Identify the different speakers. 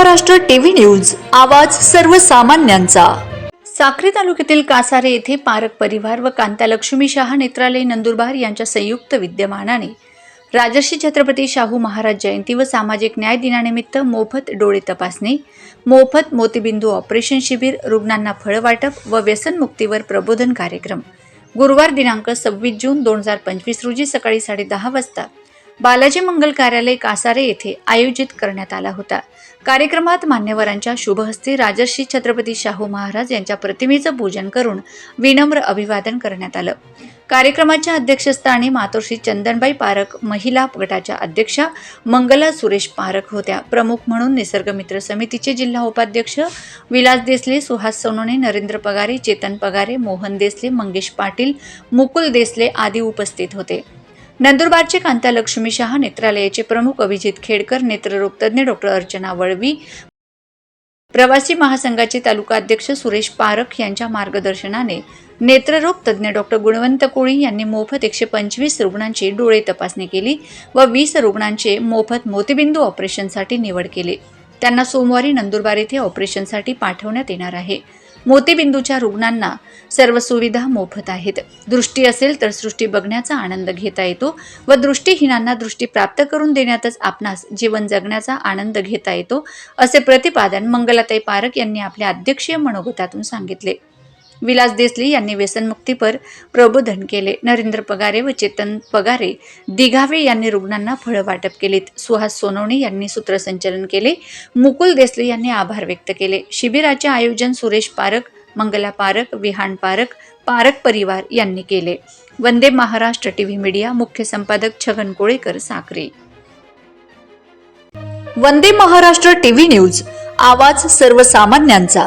Speaker 1: Maharashtra TV news आवाज सर्वसामान्यांचा. साक्री तालुक्यातील कासारे येथे पारक परिवार व कांतालक्ष्मी शहा नेत्रालय नंदुरबार यांच्या संयुक्त विद्यमानाने राजर्षी छत्रपती शाहू महाराज जयंती व सामाजिक न्याय दिनानिमित्त मोफत डोळे तपासणी मोफत मोतीबिंदू ऑपरेशन शिबिर रुग्णांना फळवाटप व व्यसनमुक्तीवर प्रबोधन कार्यक्रम. गुरुवार दिनांक सव्वीस जून दोन हजार पंचवीस रोजी सकाळी साडेदहा वाजता बालाजी मंगल कार्यालय कासारे येथे आयोजित करण्यात आला होता. कार्यक्रमात मान्यवरांच्या शुभहस्ते राजर्षी छत्रपती शाहू महाराज यांच्या प्रतिमेचं पूजन करून विनम्र अभिवादन करण्यात आलं. कार्यक्रमाच्या अध्यक्षस्थानी मातोश्री चंदनबाई पारक महिला गटाच्या अध्यक्षा मंगला सुरेश पारक होत्या. प्रमुख म्हणून निसर्ग मित्र समितीचे जिल्हा उपाध्यक्ष विलास देसले सुहास सोनोने नरेंद्र पगारे चेतन पगारे मोहन देसले मंगेश पाटील मुकुल देसले आदी उपस्थित होते. नंदुरबारचे कांतालक्ष्मी शहा नेत्रालयाचे प्रमुख अभिजित खेडकर नेत्ररोग तज्ज्ञ डॉक्टर अर्चना वळवी प्रवासी महासंघाचे तालुका अध्यक्ष सुरेश पारख यांच्या मार्गदर्शनाने नेत्ररोग तज्ज्ञ डॉक्टर गुणवंत कोळी यांनी मोफत एकशे पंचवीस रुग्णांची डोळे तपासणी केली व वीस रुग्णांचे मोफत मोतीबिंदू ऑपरेशनसाठी निवड केली. त्यांना सोमवारी नंदुरबार येथे ऑपरेशनसाठी पाठवण्यात येणार आहे. मोतीबिंदूच्या रुग्णांना सर्व सुविधा मोफत आहेत. दृष्टी असेल तर सृष्टी बघण्याचा आनंद घेता येतो व दृष्टीहीनांना दृष्टी प्राप्त करून देण्यातच आपणास जीवन जगण्याचा आनंद घेता येतो असे प्रतिपादन मंगलाताई पारक यांनी आपल्या अध्यक्षीय मनोगतातून सांगितले. विलास देसले यांनी व्यसनमुक्तीपर प्रबोधन केले. नरेंद्र पगारे व चेतन पगारे दिघावे यांनी रुग्णांना फळं वाटप केलीत. सुहास सोनवणे यांनी सूत्रसंचलन केले. मुकुल देसले यांनी आभार व्यक्त केले. शिबिराचे आयोजन सुरेश पारक मंगला पारक विहान पारक पारक परिवार यांनी केले. वंदे महाराष्ट्र टीव्ही मीडिया मुख्य संपादक छगन कोळेकर साखरे वंदे महाराष्ट्र टीव्ही न्यूज आवाज सर्वसामान्यांचा.